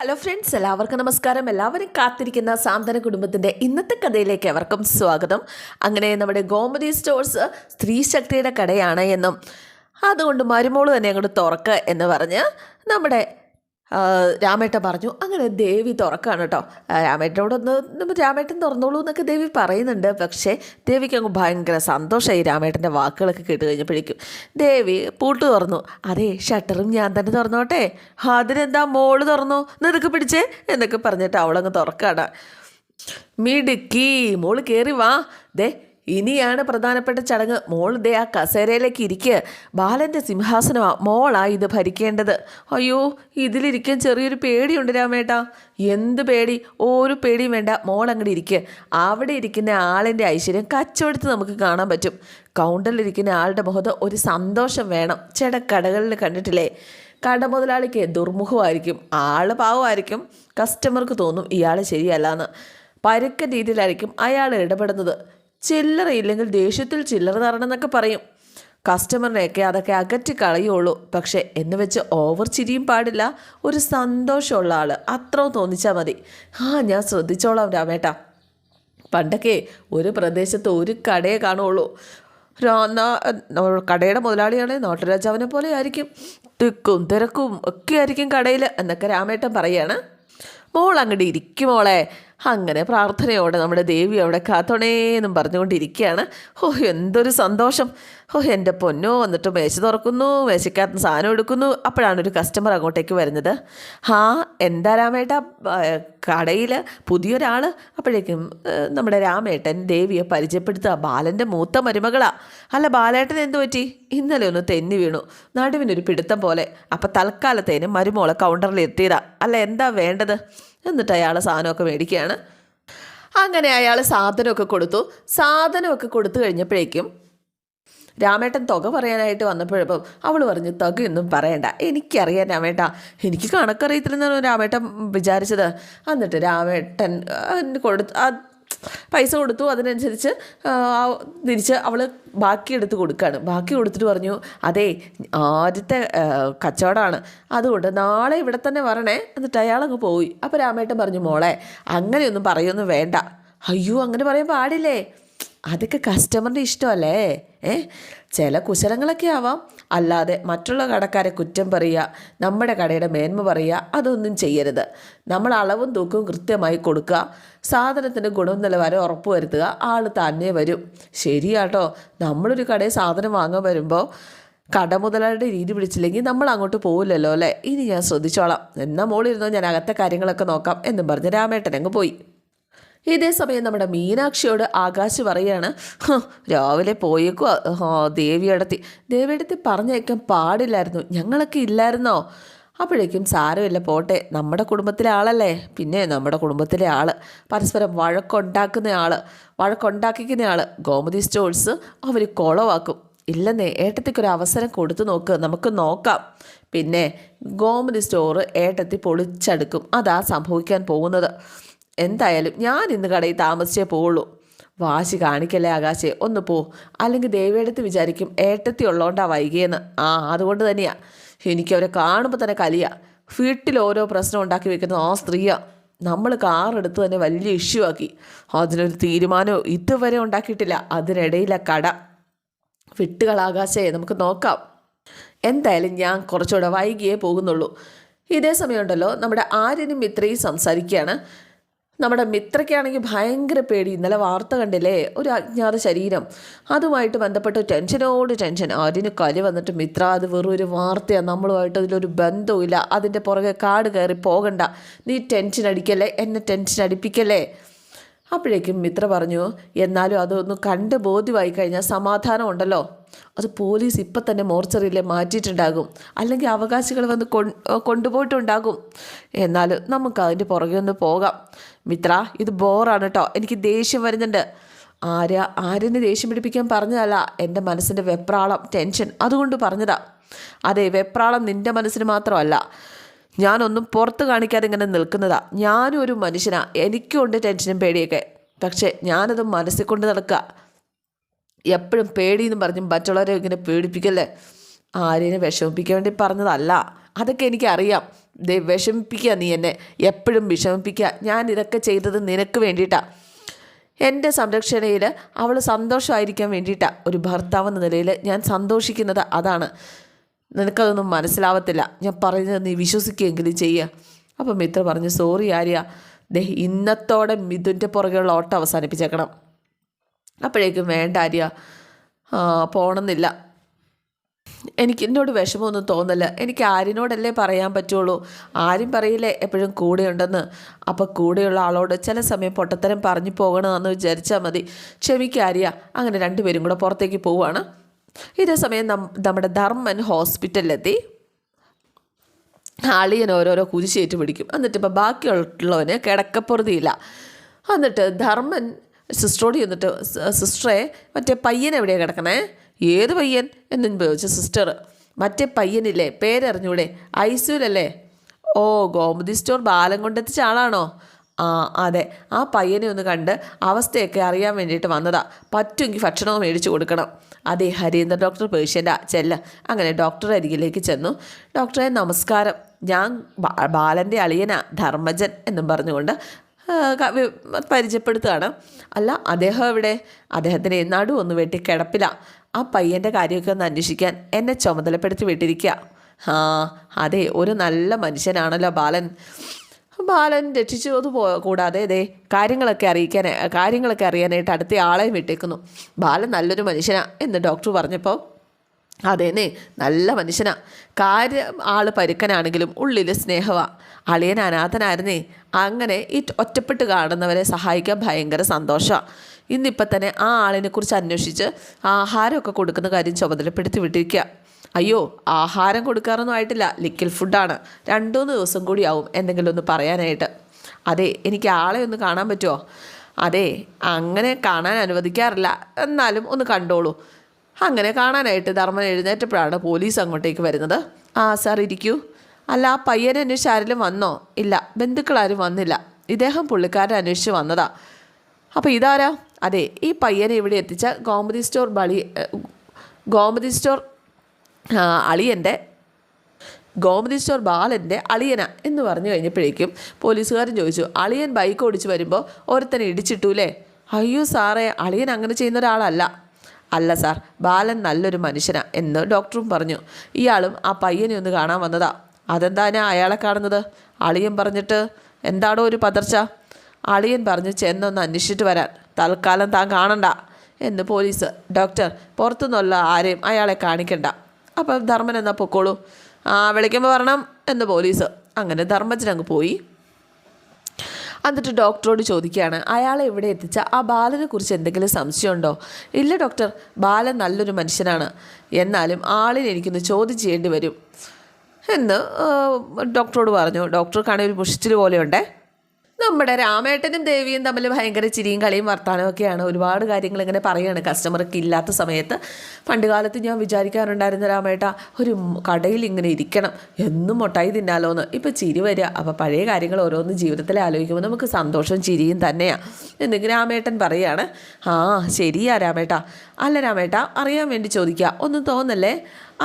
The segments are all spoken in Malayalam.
ഹലോ ഫ്രണ്ട്സ് എല്ലാവർക്കും നമസ്കാരം. എല്ലാവരും കാത്തിരിക്കുന്ന സാന്ത്വന കുടുംബത്തിന്റെ ഇന്നത്തെ കഥയിലേക്ക് അവർക്കും സ്വാഗതം. അങ്ങനെ നമ്മുടെ ഗോമതി സ്റ്റോഴ്സ് സ്ത്രീ ശക്തിയുടെ കടയാണ് എന്നും അതുകൊണ്ട് മരുമോൾ തന്നെ അങ്ങോട്ട് തുറക്കുക എന്ന് പറഞ്ഞ് നമ്മുടെ രാമേട്ടൻ പറഞ്ഞു അങ്ങനെ ദേവി തുറക്കാണ് കേട്ടോ രാമേട്ടനോടൊന്ന് രാമേട്ടൻ തുറന്നോളൂ എന്നൊക്കെ ദേവി പറയുന്നുണ്ട്. പക്ഷേ ദേവിക്ക് അങ്ങ് ഭയങ്കര സന്തോഷമായി രാമേട്ടന്റെ വാക്കുകളൊക്കെ കേട്ട് കഴിഞ്ഞപ്പോഴേക്കും. ദേവി പൂട്ട് തുറന്നു. അതെ ഷട്ടറും ഞാൻ തന്നെ തുറന്നോട്ടെ. അതിനെന്താ മോൾ തുറന്നു? നിനക്ക് പിടിച്ചേ? എന്നൊക്കെ പറഞ്ഞിട്ട് അവളങ്ങ് തുറക്കാണ്. മിടുക്കി മോൾ കയറി വാ. ദേ ഇനിയാണ് പ്രധാനപ്പെട്ട ചടങ്ങ്. ദേ ആ കസേരയിലേക്ക് ഇരിക്കുക ബാലന്റെ സിംഹാസനമാ. മോളാ ഇത് ഭരിക്കേണ്ടത്. അയ്യോ ഇതിലിരിക്കാൻ ചെറിയൊരു പേടിയുണ്ട് രാമേട്ടാ. എന്ത് പേടി? ഒരു പേടിയും വേണ്ട. മോൾ അങ്ങോട്ട് ഇരിക്കുക അവിടെ ഇരിക്കുന്ന ആളിന്റെ ഐശ്വര്യം കച്ചവടത്ത് നമുക്ക് കാണാൻ പറ്റും. കൗണ്ടറിലിരിക്കുന്ന ആളുടെ മുഖത്ത് ഒരു സന്തോഷം വേണം. ചില കടകളിൽ കണ്ടിട്ടില്ലേ? കട മുതലാളിക്ക് ദുർമുഖമായിരിക്കും. ആൾ പാവമായിരിക്കും. കസ്റ്റമർക്ക് തോന്നും ഇയാൾ ശരിയല്ലാന്ന്. പരുക്ക രീതിയിലായിരിക്കും അയാൾ ഇടപെടുന്നത്. ചില്ലറ ഇല്ലെങ്കിൽ ദേഷ്യത്തിൽ ചില്ലറ തരണം എന്നൊക്കെ പറയും കസ്റ്റമറിനെയൊക്കെ അതൊക്കെ അകറ്റി കളയുള്ളൂ. പക്ഷേ എന്ന് വെച്ച് ഓവർ ചിരിയും പാടില്ല. ഒരു സന്തോഷമുള്ള ആൾ അത്ര തോന്നിച്ചാൽ മതി. ആ ഞാൻ ശ്രദ്ധിച്ചോളാം രാമേട്ട. പണ്ടൊക്കെ ഒരു പ്രദേശത്ത് ഒരു കടയെ കാണുള്ളൂ. കടയുടെ മുതലാളിയാണ് നാട്ടുരാജാവിനെ പോലെ ആയിരിക്കും. തിക്കും തിരക്കും ഒക്കെ ആയിരിക്കും കടയിൽ എന്നൊക്കെ രാമേട്ടൻ പറയാണ്. മോൾ അങ്ങോട്ട് ഇരിക്കും മോളെ. അങ്ങനെ പ്രാർത്ഥനയോടെ നമ്മുടെ ദേവി അവിടെ കാത്തോണേന്നും പറഞ്ഞുകൊണ്ടിരിക്കുകയാണ്. ഓ എന്തൊരു സന്തോഷം. ഓ എന്റെ പൊന്നോ വന്നിട്ട് മേശ തുറക്കുന്നു മേശക്കകത്ത് സാധനം എടുക്കുന്നു. അപ്പോഴാണ് ഒരു കസ്റ്റമർ അങ്ങോട്ടേക്ക് വരുന്നത്. ആ എന്താ രാമേട്ട? കടയിൽ പുതിയൊരാൾ അപ്പോഴേക്കും നമ്മുടെ രാമേട്ടൻ ദേവിയെ പരിചയപ്പെടുത്തുക. ബാലന്റെ മൂത്ത മരുമകളാ. അല്ല ബാലേട്ടൻ എന്തു പറ്റി? ഇന്നലെ ഒന്ന് തെന്നി വീണു. നടുവിനൊരു പിടുത്തം പോലെ. അപ്പം തൽക്കാലത്തേനും മരുമോളെ കൗണ്ടറിൽ എത്തിയതാ. അല്ല എന്താ വേണ്ടത്? എന്നിട്ട് അയാൾ സാധനമൊക്കെ മേടിക്കുകയാണ്. അങ്ങനെ അയാൾ സാധനമൊക്കെ കൊടുത്തു. സാധനമൊക്കെ കൊടുത്തു കഴിഞ്ഞപ്പോഴേക്കും രാമേട്ടൻ തുക പറയാനായിട്ട് വന്നപ്പോഴപ്പം അവൾ പറഞ്ഞു തുകയൊന്നും പറയണ്ട. എനിക്കറിയാം രാമേട്ട. എനിക്ക് കണക്കറിയത്തില്ലെന്നാണ് രാമേട്ടൻ വിചാരിച്ചത്? എന്നിട്ട് രാമേട്ടൻ കൊടുത്ത് പൈസ കൊടുത്തു. അതിനനുസരിച്ച് തിരിച്ച് അവൾ ബാക്കി എടുത്ത് കൊടുക്കുകയാണ് ബാക്കി കൊടുത്തിട്ട് പറഞ്ഞു അതെ ആദ്യത്തെ കച്ചവടമാണ്. അതുകൊണ്ട് നാളെ ഇവിടെ തന്നെ വരണേ. എന്നിട്ട് അയാളങ്ങ് പോയി. അപ്പോൾ രാമേട്ടൻ പറഞ്ഞു മോളെ അങ്ങനെയൊന്നും പറയൊന്നും വേണ്ട. അയ്യോ അങ്ങനെ പറയാൻ പാടില്ലേ? അതൊക്കെ കസ്റ്റമറിന്റെ ഇഷ്ടമല്ലേ? ഏ? ചില കുശലങ്ങളൊക്കെ ആവാം. അല്ലാതെ മറ്റുള്ള കടക്കാരെ കുറ്റം പറയുക നമ്മുടെ കടയുടെ മേന്മ പറയുക അതൊന്നും ചെയ്യരുത്. നമ്മൾ അളവും തൂക്കവും കൃത്യമായി കൊടുക്കുക. സാധനത്തിന്റെ ഉറപ്പ് വരുത്തുക. ആൾ തന്നെ വരും. ശരിയാട്ടോ. നമ്മളൊരു കടയിൽ സാധനം വാങ്ങാൻ വരുമ്പോൾ കട മുതലാളിയുടെ രീതി പിടിച്ചില്ലെങ്കിൽ നമ്മൾ അങ്ങോട്ട് പോവില്ലല്ലോ അല്ലേ? ഇനി ഞാൻ ശ്രദ്ധിച്ചോളാം. എന്നാൽ മോളിരുന്നോ? ഞാൻ അകത്തെ കാര്യങ്ങളൊക്കെ നോക്കാം എന്നും പറഞ്ഞ് രാമേട്ടൻ അങ്ങ് പോയി. ഇതേ സമയം നമ്മുടെ മീനാക്ഷിയോട് ആകാശ് പറയാണ് "ഹ്, രാവിലെ പോയേക്കോ ദേവിയടത്തി ദേവിയടത്തി പറഞ്ഞേക്കാൻ പാടില്ലായിരുന്നു. ഞങ്ങളൊക്കെ ഇല്ലായിരുന്നോ? അപ്പോഴേക്കും സാരമില്ല പോട്ടെ. നമ്മുടെ കുടുംബത്തിലെ ആളല്ലേ. പിന്നെ നമ്മുടെ കുടുംബത്തിലെ ആൾ പരസ്പരം വഴക്കുണ്ടാക്കുന്ന ആൾ വഴക്കുണ്ടാക്കിക്കുന്ന ആൾ ഗോമതി സ്റ്റോഴ്സ് അവർ കുളവാക്കും. ഇല്ലെന്നേ ഏട്ടത്തിക്കൊരു അവസരം കൊടുത്തു നോക്ക്. നമുക്ക് നോക്കാം. പിന്നെ ഗോമതി സ്റ്റോറ് ഏട്ടത്തി പൊളിച്ചെടുക്കും. അതാ സംഭവിക്കാൻ പോകുന്നത്. എന്തായാലും ഞാൻ ഇന്ന് കടയിൽ താമസിച്ചേ പോവുള്ളൂ. വാശി കാണിക്കല്ലേ ആകാശേ ഒന്ന് പോ. അല്ലെങ്കിൽ ദേവിയെടുത്ത് വിചാരിക്കും ഏട്ടത്തി ഉള്ളോണ്ടാ വൈകിയെന്ന്. ആ അതുകൊണ്ട് തന്നെയാ. എനിക്ക് അവരെ കാണുമ്പോൾ തന്നെ കലിയാ. വീട്ടിൽ ഓരോ പ്രശ്നം ഉണ്ടാക്കി വെക്കുന്ന ആ സ്ത്രീയാ. നമ്മൾ കാർ എടുത്ത് തന്നെ വലിയ ഇഷ്യൂ ആക്കി. അതിനൊരു തീരുമാനവും ഇതുവരെ ഉണ്ടാക്കിയിട്ടില്ല. അതിനിടയിലെ കട. വിട്ടുകളാകാശേ നമുക്ക് നോക്കാം. എന്തായാലും ഞാൻ കുറച്ചുകൂടെ വൈകിയേ പോകുന്നുള്ളൂ. ഇതേ സമയമുണ്ടല്ലോ നമ്മുടെ ആര്യനും മിത്രയും സംസാരിക്കുകയാണ്. നമ്മുടെ മിത്രയ്ക്കാണെങ്കിൽ ഭയങ്കര പേടി. ഇന്നലെ വാർത്ത കണ്ടില്ലേ? ഒരു അജ്ഞാത ശരീരം. അതുമായിട്ട് ബന്ധപ്പെട്ട് ടെൻഷനോട് ടെൻഷൻ. അതിന് കലി വന്നിട്ട് മിത്ര അത് വെറും ഒരു വാർത്തയാണ് നമ്മളുമായിട്ട് അതിലൊരു ബന്ധവുമില്ല. അതിന്റെ പുറകെ കാട് കയറി പോകണ്ട. നീ ടെൻഷൻ അടിക്കല്ലേ? എന്നെ ടെൻഷൻ അടിപ്പിക്കല്ലേ? അപ്പോഴേക്കും മിത്ര പറഞ്ഞു എന്നാലും അതൊന്ന് കണ്ട് ബോധ്യമായി കഴിഞ്ഞാൽ സമാധാനം ഉണ്ടല്ലോ. അത് പോലീസ് ഇപ്പം തന്നെ മോർച്ചറിയിലെ മാറ്റിയിട്ടുണ്ടാകും. അല്ലെങ്കിൽ അവകാശികൾ വന്ന് കൊണ്ടുപോയിട്ടുണ്ടാകും. എന്നാൽ നമുക്ക് അതിന്റെ പുറകെ ഒന്ന് പോകാം. മിത്ര ഇത് ബോറാണ് കേട്ടോ എനിക്ക് ദേഷ്യം വരുന്നുണ്ട്. ആര്യ ആര്യനെ ദേഷ്യം പിടിപ്പിക്കാൻ പറഞ്ഞതല്ല. എന്റെ മനസ്സിന്റെ വെപ്രാളം ടെൻഷൻ അതുകൊണ്ട് പറഞ്ഞതാ. അതെ വെപ്രാളം നിന്റെ മനസ്സിന് മാത്രമല്ല. ഞാനൊന്നും പുറത്ത് കാണിക്കാതെ ഇങ്ങനെ നിൽക്കുന്നതാ. ഞാനും ഒരു മനുഷ്യനാ. എനിക്കുണ്ട് ടെൻഷനും പേടിയൊക്കെ. പക്ഷേ ഞാനത് മനസ്സിൽ കൊണ്ട് നടക്കുക. എപ്പോഴും പേടിയെന്ന് പറഞ്ഞ് മറ്റുള്ളവരെ ഇങ്ങനെ പേടിപ്പിക്കല്ലേ? ആരെയും വിഷമിപ്പിക്കാൻ വേണ്ടി പറഞ്ഞതല്ല. അതൊക്കെ എനിക്കറിയാം. ദേ വിഷമിപ്പിക്കുക നീ എന്നെ. എപ്പോഴും വിഷമിപ്പിക്കുക. ഞാൻ ഇതൊക്കെ ചെയ്തത് നിനക്ക് വേണ്ടിയിട്ടാണ് എന്റെ സംരക്ഷണയിൽ അവൾ സന്തോഷമായിരിക്കാൻ വേണ്ടിയിട്ടാണ് ഒരു ഭർത്താവ് എന്ന നിലയിൽ ഞാൻ സന്തോഷിക്കുന്നത് അതാണ്. നിനക്കതൊന്നും മനസ്സിലാവത്തില്ല. ഞാൻ പറയുന്നത് നീ വിശ്വസിക്കുകയെങ്കിലും ചെയ്യുക. അപ്പം മിത്ര പറഞ്ഞു സോറി ആര്യ. ദേ ഇന്നത്തോടെ മിഥുന്റെ പുറകെയുള്ള ഓട്ടം അവസാനിപ്പിച്ചേക്കണം. അപ്പോഴേക്കും വേണ്ട ആര്യ. ആ, പോണമെന്നില്ല എനിക്ക് എന്നോട് വിഷമമൊന്നും തോന്നില്ല. എനിക്ക് ആരിനോടല്ലേ പറയാൻ പറ്റുള്ളൂ. ആരും പറയില്ലേ എപ്പോഴും കൂടെയുണ്ടെന്ന്. അപ്പോൾ കൂടെയുള്ള ആളോട് ചില സമയം പൊട്ടത്തരം പറഞ്ഞു പോകണമെന്ന് വിചാരിച്ചാൽ മതി. ക്ഷമിക്കാരിയ അങ്ങനെ രണ്ടുപേരും കൂടെ പുറത്തേക്ക് പോവുകയാണ് ഇതേ സമയം നമ്മുടെ ധർമ്മൻ ഹോസ്പിറ്റലിലെത്തി. അളിയൻ ഓരോരോ കുരിശേറ്റ് പിടിക്കും. എന്നിട്ട് ഇപ്പോൾ ബാക്കിയുള്ളവന് കിടക്കപ്പുറതിയില്ല. എന്നിട്ട് ധർമ്മൻ സിസ്റ്ററോട് ചെന്നിട്ട് "സ- സിസ്റ്ററെ മറ്റേ പയ്യൻ എവിടെയാണ് കിടക്കണേ? ഏത് പയ്യൻ? എന്നും ചോദിച്ചു സിസ്റ്റർ മറ്റേ പയ്യനില്ലേ? പേരറിഞ്ഞൂടെ? ഐസൂലല്ലേ? ഓ ഗോമതി സ്റ്റോർ ബാലം കൊണ്ടെത്തിച്ച ആളാണോ? ആ അതെ. ആ പയ്യനെ ഒന്ന് കണ്ട് അവസ്ഥയൊക്കെ അറിയാൻ വേണ്ടിയിട്ട് വന്നതാ. പറ്റുമെങ്കിൽ ഭക്ഷണവും മേടിച്ചു കൊടുക്കണം. അതെ ഹരീന്ദ്ര ഡോക്ടർ പേഷ്യന്റാ. ചെല്ല. അങ്ങനെ ഡോക്ടർ അരികിലേക്ക് ചെന്നു. ഡോക്ടറെ നമസ്കാരം. ഞാൻ ബാലന്റെ അളിയനാ ധർമ്മജൻ എന്നും പറഞ്ഞുകൊണ്ട് പരിചയപ്പെടുത്തുകയാണ്. അല്ല അദ്ദേഹം എവിടെ? അദ്ദേഹത്തിന് എന്നാടും ഒന്ന് വെട്ടി കിടപ്പില്ല ആ പയ്യന്റെ കാര്യമൊക്കെ ഒന്ന് അന്വേഷിക്കാൻ എന്നെ ചുമതലപ്പെടുത്തി വിട്ടിരിക്കുക. ആ അതെ ഒരു നല്ല മനുഷ്യനാണല്ലോ ബാലൻ. ബാലൻ രക്ഷിച്ചു അത് പോ കൂടാതെ ദേ കാര്യങ്ങളൊക്കെ അറിയിക്കാൻ കാര്യങ്ങളൊക്കെ അറിയാനായിട്ട് അടുത്ത ആളെയും വിട്ടേക്കുന്നു. ബാലൻ നല്ലൊരു മനുഷ്യനാണ് എന്ന് ഡോക്ടർ പറഞ്ഞപ്പോൾ അതേനെ നല്ല മനുഷ്യനാ. കാര്യം ആൾ പരുക്കനാണെങ്കിലും ഉള്ളിൽ സ്നേഹമാണ് അളിയൻ അനാഥനായിരുന്നേ. അങ്ങനെ ഈ ഒറ്റപ്പെട്ട് കാണുന്നവരെ സഹായിക്കാൻ ഭയങ്കര സന്തോഷമാണ് ഇന്നിപ്പോൾ തന്നെ ആ ആളിനെ കുറിച്ച് അന്വേഷിച്ച് ആഹാരമൊക്കെ കൊടുക്കുന്ന കാര്യം ചുമതലപ്പെടുത്തി വിട്ടിരിക്കുക അയ്യോ ആഹാരം കൊടുക്കാറൊന്നും ആയിട്ടില്ല. ലിക്വിഡ് ഫുഡാണ്. രണ്ടു മൂന്ന് ദിവസം കൂടി ആവും എന്തെങ്കിലും ഒന്ന് പറയാനായിട്ട്. അതെ എനിക്ക് ആളെ ഒന്ന് കാണാൻ പറ്റുമോ അതെ അങ്ങനെ കാണാൻ അനുവദിക്കാറില്ല. എന്നാലും ഒന്ന് കണ്ടോളൂ. അങ്ങനെ കാണാനായിട്ട് ധർമ്മൻ എഴുന്നേറ്റപ്പോഴാണ് പോലീസ് അങ്ങോട്ടേക്ക് വരുന്നത്. ആ സാർ ഇരിക്കൂ. അല്ല ആ പയ്യനെ അന്വേഷിച്ച് ആരെങ്കിലും വന്നോ? ഇല്ല ബന്ധുക്കളാരും വന്നില്ല. ഇദ്ദേഹം പുള്ളിക്കാരനെ അന്വേഷിച്ച് വന്നതാ. അപ്പോൾ ഇതാരാ? അതെ ഈ പയ്യനെ ഇവിടെ എത്തിച്ച ഗോമതി സ്റ്റോർ ബളി ഗോമതി സ്റ്റോർ അളിയന്റെ ഗോമതി സ്റ്റോർ ബാലന്റെ അളിയന എന്ന് പറഞ്ഞു കഴിഞ്ഞപ്പോഴേക്കും പോലീസുകാരൻ ചോദിച്ചു അളിയൻ ബൈക്ക് ഓടിച്ച് വരുമ്പോൾ ഓരോരുത്തനെ ഇടിച്ചിട്ടു അല്ലേ അയ്യോ സാറേ അളിയൻ അങ്ങനെ ചെയ്യുന്ന ഒരാളല്ല. അല്ല സാർ ബാലൻ നല്ലൊരു മനുഷ്യനാ എന്ന് ഡോക്ടറും പറഞ്ഞു. ഇയാളും ആ പയ്യനെ ഒന്ന് കാണാൻ വന്നതാ. അതെന്താനാ അയാളെ കാണുന്നത്? അളിയൻ പറഞ്ഞിട്ട് എന്താടോ ഒരു പതർച്ച? അളിയൻ പറഞ്ഞു ചെന്നൊന്ന് അന്വേഷിച്ചിട്ട് വരാൻ. തൽക്കാലം താൻ കാണണ്ട എന്ന് പോലീസ്. ഡോക്ടർ പുറത്തുനിന്നുള്ള ആരെയും അയാളെ കാണിക്കണ്ട. അപ്പം ധർമ്മൻ എന്നാൽ പൊക്കോളൂ? ആ വിളിക്കുമ്പോൾ വരണം എന്ന് പോലീസ്. അങ്ങനെ ധർമ്മജൻ അങ്ങ് പോയി. എന്നിട്ട് ഡോക്ടറോട് ചോദിക്കുകയാണ് അയാളെ ഇവിടെ എത്തിച്ച ആ ബാലനെ കുറിച്ച് എന്തെങ്കിലും സംശയമുണ്ടോ? ഇല്ല ഡോക്ടർ. ബാലൻ നല്ലൊരു മനുഷ്യനാണ്. എന്നാലും ആളിനെ എനിക്കൊന്ന് ചോദ്യം ചെയ്യേണ്ടി വരും. എന്ന് ഡോക്ടറോട് പറഞ്ഞു. ഡോക്ടർക്കാണെങ്കിൽ ഒരു മുഷിച്ചിൽ പോലെയുണ്ടേ? നമ്മുടെ രാമേട്ടനും ദേവിയും തമ്മിൽ ഭയങ്കര ചിരിയും കളിയും വർത്താനമൊക്കെയാണ് ഒരുപാട് കാര്യങ്ങൾ ഇങ്ങനെ പറയുകയാണ് കസ്റ്റമർക്ക് ഇല്ലാത്ത സമയത്ത്. പണ്ട് കാലത്ത് ഞാൻ വിചാരിക്കാറുണ്ടായിരുന്ന രാമേട്ട ഒരു കടയിൽ ഇങ്ങനെ ഇരിക്കണം. എന്നും മുട്ടായി തിന്നാലോ എന്ന് ചിരി വരിക അപ്പോൾ പഴയ കാര്യങ്ങൾ ഓരോന്ന് ജീവിതത്തിൽ ആലോചിക്കുമ്പോൾ നമുക്ക് സന്തോഷം ചിരിയും തന്നെയാണ് എന്നിങ്ങനെ രാമേട്ടൻ പറയുകയാണ് ആ ശരിയാ രാമേട്ട. അല്ല രാമേട്ട അറിയാൻ വേണ്ടി ചോദിക്കുക ഒന്നും തോന്നല്ലേ?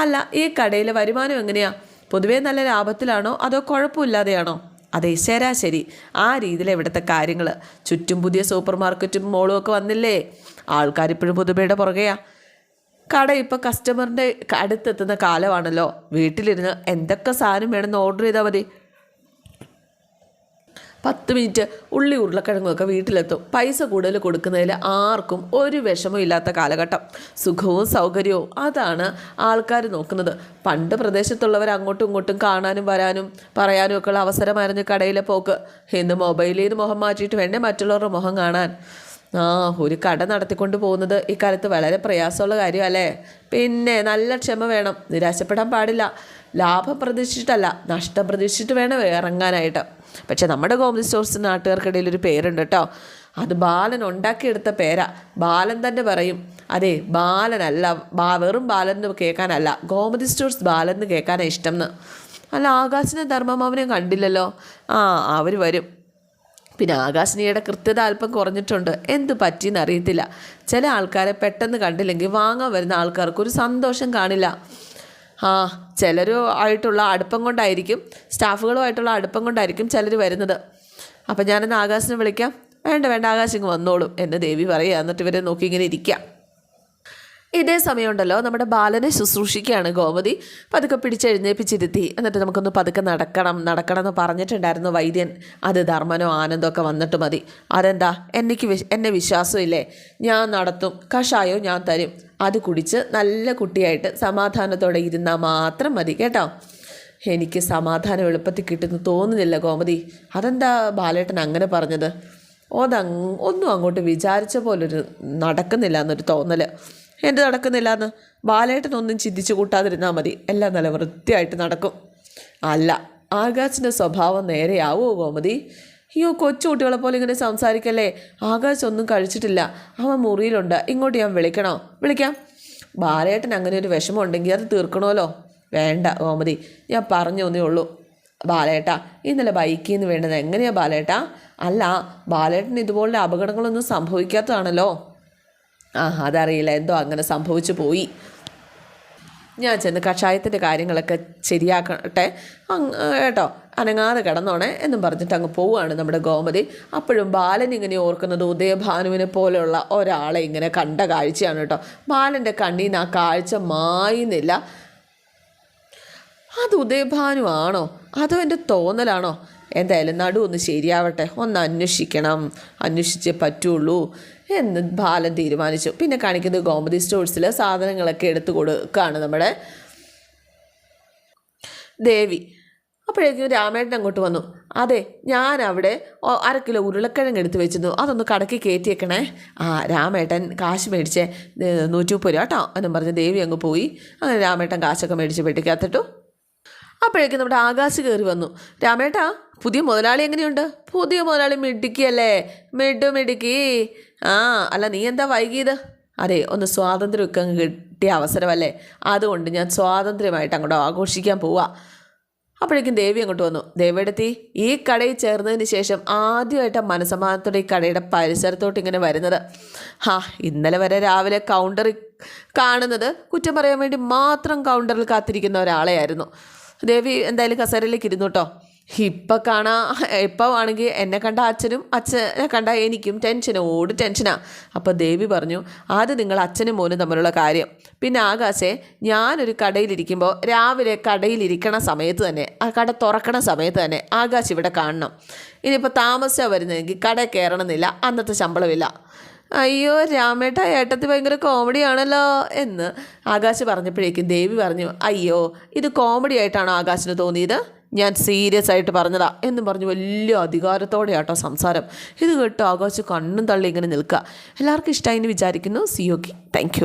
അല്ല ഈ കടയിലെ വരുമാനം എങ്ങനെയാണ് പൊതുവേ നല്ല ലാഭത്തിലാണോ? അതോ കുഴപ്പമില്ലാതെയാണോ? അതെ ശരാശരി ആ രീതിയിൽ ഇവിടുത്തെ കാര്യങ്ങൾ ചുറ്റും പുതിയ സൂപ്പർ മാർക്കറ്റും മോളും ഒക്കെ വന്നില്ലേ? ആൾക്കാരിപ്പോഴും പുതുമയുടെ പുറകെയാ. കട ഇപ്പോൾ കസ്റ്റമറിന്റെ അടുത്തെത്തുന്ന കാലമാണല്ലോ. വീട്ടിലിരുന്ന് എന്തൊക്കെ സാധനം വേണമെന്ന് ഓർഡർ ചെയ്താൽ മതി. പത്ത് മിനിറ്റ് ഉള്ളി ഉരുളക്കിഴങ്ങുമൊക്കെ വീട്ടിലെത്തും. പൈസ കൂടുതൽ കൊടുക്കുന്നതിൽ ആർക്കും ഒരു വിഷമവും ഇല്ലാത്ത കാലഘട്ടം. സുഖവും സൗകര്യവും അതാണ് ആൾക്കാർ നോക്കുന്നത്. പണ്ട് പ്രദേശത്തുള്ളവർ അങ്ങോട്ടും ഇങ്ങോട്ടും കാണാനും വരാനും പറയാനും ഒക്കെ ഉള്ള അവസരമായിരുന്നു കടയിലെ പോക്ക്. ഇന്ന് മൊബൈലിൽ നിന്ന് മുഖം മാറ്റിയിട്ട് വേണ്ടേ മറ്റുള്ളവരുടെ മുഖം കാണാൻ? ആ ഒരു കട നടത്തിക്കൊണ്ട് പോകുന്നത് ഇക്കാലത്ത് വളരെ പ്രയാസമുള്ള കാര്യമല്ലേ? പിന്നെ നല്ല ക്ഷമ വേണം. നിരാശപ്പെടാൻ പാടില്ല. ലാഭം പ്രതീക്ഷിച്ചിട്ടല്ല നഷ്ടം പ്രതീക്ഷിച്ചിട്ട് വേണം ഇറങ്ങാനായിട്ട്. പക്ഷേ നമ്മുടെ ഗോമതി സ്റ്റോഴ്സ് നാട്ടുകാർക്കിടയിൽ ഒരു പേരുണ്ട് കേട്ടോ. അത് ബാലൻ ഉണ്ടാക്കിയെടുത്ത പേരാ. ബാലൻ തന്നെ പറയും അതെ ബാലനല്ല ബാ വെറും ബാലൻ എന്ന് കേൾക്കാനല്ല ഗോമതി സ്റ്റോഴ്സ് ബാലൻ എന്ന് കേൾക്കാനാണ് ഇഷ്ടം എന്ന്. അല്ല ആകാശിനെ ധർമ്മമാവനെ കണ്ടില്ലല്ലോ? ആ അവർ വരും. പിന്നെ ആകാശിനിയുടെ കൃത്യത അല്പം കുറഞ്ഞിട്ടുണ്ട്. എന്ത് പറ്റിയെന്ന് അറിയത്തില്ല. ചില ആൾക്കാരെ പെട്ടെന്ന് കണ്ടില്ലെങ്കിൽ വാങ്ങാൻ വരുന്ന ആൾക്കാർക്ക് ഒരു സന്തോഷം കാണില്ല. ആ ചിലരുമായിട്ടുള്ള അടുപ്പം കൊണ്ടായിരിക്കും സ്റ്റാഫുകളുമായിട്ടുള്ള അടുപ്പം കൊണ്ടായിരിക്കും ചിലർ വരുന്നത്. അപ്പം ഞാനെന്ന് ആകാശിനെ വിളിക്കാം. വേണ്ട വേണ്ട ആകാശ് ഇങ്ങ് വന്നോളും എന്ന് ദേവി പറയുക. എന്നിട്ട് ഇവരെ നോക്കി ഇങ്ങനെ ഇരിക്കാം ഇതേ സമയമുണ്ടല്ലോ നമ്മുടെ ബാലനെ ശുശ്രൂഷിക്കുകയാണ് ഗോമതി. പതുക്കെ പിടിച്ചെഴുന്നേപ്പിച്ചിരുത്തി. എന്നിട്ട് നമുക്കൊന്ന് പതുക്കെ നടക്കണം നടക്കണം എന്ന് പറഞ്ഞിട്ടുണ്ടായിരുന്നു വൈദ്യൻ. അത് ധർമ്മനോ ആനന്ദോ ഒക്കെ വന്നിട്ട് മതി. അതെന്താ? എനിക്ക് വിശ് എന്നെ വിശ്വാസമില്ലേ? ഞാൻ നടത്തും കഷായോ ഞാൻ തരും. അത് കുടിച്ച് നല്ല കുട്ടിയായിട്ട് സമാധാനത്തോടെ ഇരുന്നാൽ മാത്രം മതി കേട്ടോ? എനിക്ക് സമാധാനം എളുപ്പത്തിൽ കിട്ടുന്നു തോന്നുന്നില്ല ഗോമതി. അതെന്താ ബാലേട്ടൻ അങ്ങനെ പറഞ്ഞത്? ഓതങ് ഒന്നും അങ്ങോട്ട് വിചാരിച്ച പോലൊരു നടക്കുന്നില്ല എന്നൊരു തോന്നൽ എന്ത് നടക്കുന്നില്ല എന്ന് ബാലേട്ടനൊന്നും ചിന്തിച്ചു കൂട്ടാതിരുന്നാൽ മതി. എല്ലാം നല്ല വൃത്തിയായിട്ട് നടക്കും. അല്ല ആകാശിന്റെ സ്വഭാവം നേരെയാവോ ഗോമതി? അയ്യോ കൊച്ചു കുട്ടികളെ പോലെ ഇങ്ങനെ സംസാരിക്കല്ലേ? ആകാശ് ഒന്നും കഴിച്ചിട്ടില്ല. അവൻ മുറിയിലുണ്ട്. ഇങ്ങോട്ട് ഞാൻ വിളിക്കണോ? വിളിക്കാം. ബാലേട്ടൻ അങ്ങനെ ഒരു വിഷമം ഉണ്ടെങ്കിൽ അത് തീർക്കണമല്ലോ. വേണ്ട ഗോമതി ഞാൻ പറഞ്ഞു ഒന്നേ ഉള്ളൂ. ബാലേട്ടാ ഇന്നലെ ബൈക്കിൽ നിന്ന് വേണ്ടത് എങ്ങനെയാ ബാലേട്ടാ? അല്ല ബാലേട്ടന് ഇതുപോലുള്ള അപകടങ്ങളൊന്നും സംഭവിക്കാത്തതാണല്ലോ. ആ അതറിയില്ല. എന്തോ അങ്ങനെ സംഭവിച്ചു പോയി. ഞാൻ ചെന്ന് കഷായത്തിന്റെ കാര്യങ്ങളൊക്കെ ശരിയാക്കട്ടെ. കേട്ടോ അനങ്ങാതെ കിടന്നോണേ എന്നും പറഞ്ഞിട്ട് അങ്ങ് പോവുകയാണ് നമ്മുടെ ഗോമതി. അപ്പോഴും ബാലൻ ഇങ്ങനെ ഓർക്കുന്നത് ഉദയഭാനുവിനെ പോലെയുള്ള ഒരാളെ ഇങ്ങനെ കണ്ട കാഴ്ചയാണ് കേട്ടോ. ബാലന്റെ കണ്ണിൽ നിന്ന് ആ കാഴ്ച മായുന്നില്ല. അത് ഉദയഭാനു ആണോ? അതോ എന്റെ തോന്നലാണോ? എന്തായാലും നടു ഒന്ന് ശരിയാവട്ടെ. ഒന്ന് അന്വേഷിക്കണം. അന്വേഷിച്ചേ പറ്റുള്ളൂ. എന്ന് ബാലൻ തീരുമാനിച്ചു. പിന്നെ കാണിക്കുന്നത് ഗോമതി സ്റ്റോഴ്സിൽ സാധനങ്ങളൊക്കെ എടുത്തു കൊടുക്കുകയാണ് നമ്മുടെ ദേവി. അപ്പോഴേക്കും രാമേട്ടൻ അങ്ങോട്ട് വന്നു. അതെ ഞാൻ അവിടെ അര കിലോ ഉരുളക്കിഴങ്ങ് എടുത്ത് വെച്ചിരുന്നു. അതൊന്ന് കടക്കി കയറ്റിയേക്കണേ. ആ രാമേട്ടൻ കാശ് മേടിച്ചേ. നൂറ്റി മുപ്പത് രൂപ കേട്ടോ. എന്നും പറഞ്ഞ് ദേവി അങ്ങ് പോയി. അങ്ങനെ രാമേട്ടൻ കാശൊക്കെ മേടിച്ച് പെട്ടിക്കകത്തിട്ടു. അപ്പോഴേക്കും നമ്മുടെ ആകാശ് കയറി വന്നു. രാമേട്ടാ പുതിയ മുതലാളി എങ്ങനെയുണ്ട്? പുതിയ മുതലാളി മിടുക്കിയല്ലേ? മിഡു മിടുക്കി. ആ അല്ല നീ എന്താ വൈകിയത്? അതെ ഒന്ന് സ്വാതന്ത്ര്യമൊക്കെ അങ്ങ് കിട്ടിയ അവസരമല്ലേ? അതുകൊണ്ട് ഞാൻ സ്വാതന്ത്ര്യമായിട്ട് അങ്ങോട്ട് ആഘോഷിക്കാൻ പോവാ. അപ്പോഴേക്കും ദേവി അങ്ങോട്ട് വന്നു. ദേവിയെടുത്തി ഈ കടയിൽ ചേർന്നതിന് ശേഷം ആദ്യമായിട്ട് മനസമാധാനത്തോടെ ഈ കടയുടെ പരിസരത്തോട്ട് ഇങ്ങനെ വരുന്നത്. ഹാ ഇന്നലെ വരെ രാവിലെ കൗണ്ടറിൽ കാണുന്നത് കുറ്റം പറയാൻ വേണ്ടി മാത്രം കൗണ്ടറിൽ കാത്തിരിക്കുന്ന ഒരാളെയായിരുന്നു. ദേവി എന്തായാലും കസേരയിലേക്ക് ഇരുന്നു കേട്ടോ ഇപ്പം കാണാ ഇപ്പം ആണെങ്കിൽ എന്നെ കണ്ട അച്ഛനും അച്ഛനെ കണ്ട എനിക്കും ടെൻഷനോട് ടെൻഷനാ അപ്പോൾ ദേവി പറഞ്ഞു ആദ്യം നിങ്ങൾ അച്ഛനും മോനും തമ്മിലുള്ള കാര്യം. പിന്നെ ആകാശെ ഞാനൊരു കടയിലിരിക്കുമ്പോൾ രാവിലെ കടയിലിരിക്കണ സമയത്ത് തന്നെ ആ കട തുറക്കണ സമയത്ത് തന്നെ ആകാശ് ഇവിടെ കാണണം. ഇനിയിപ്പോൾ താമസം വരുന്നതെങ്കിൽ കട കയറണമെന്നില്ല അന്നത്തെ ശമ്പളമില്ല. അയ്യോ രാമേട്ട ഏട്ടത്തി ഭയങ്കര കോമഡിയാണല്ലോ എന്ന് ആകാശ് പറഞ്ഞപ്പോഴേക്കും ദേവി പറഞ്ഞു അയ്യോ ഇത് കോമഡി ആയിട്ടാണോ ആകാശിന് തോന്നിയത്? ഞാൻ സീരിയസ് ആയിട്ട് പറഞ്ഞതാ എന്ന് പറഞ്ഞു വലിയ അധികാരത്തോടെ ആട്ടോ സംസാരം. ഇത് കേട്ടോ ആകാശ് കണ്ണും തള്ളി ഇങ്ങനെ നിൽക്കുക. എല്ലാവർക്കും ഇഷ്ടമായി എന്ന് വിചാരിക്കുന്നു. C okay thank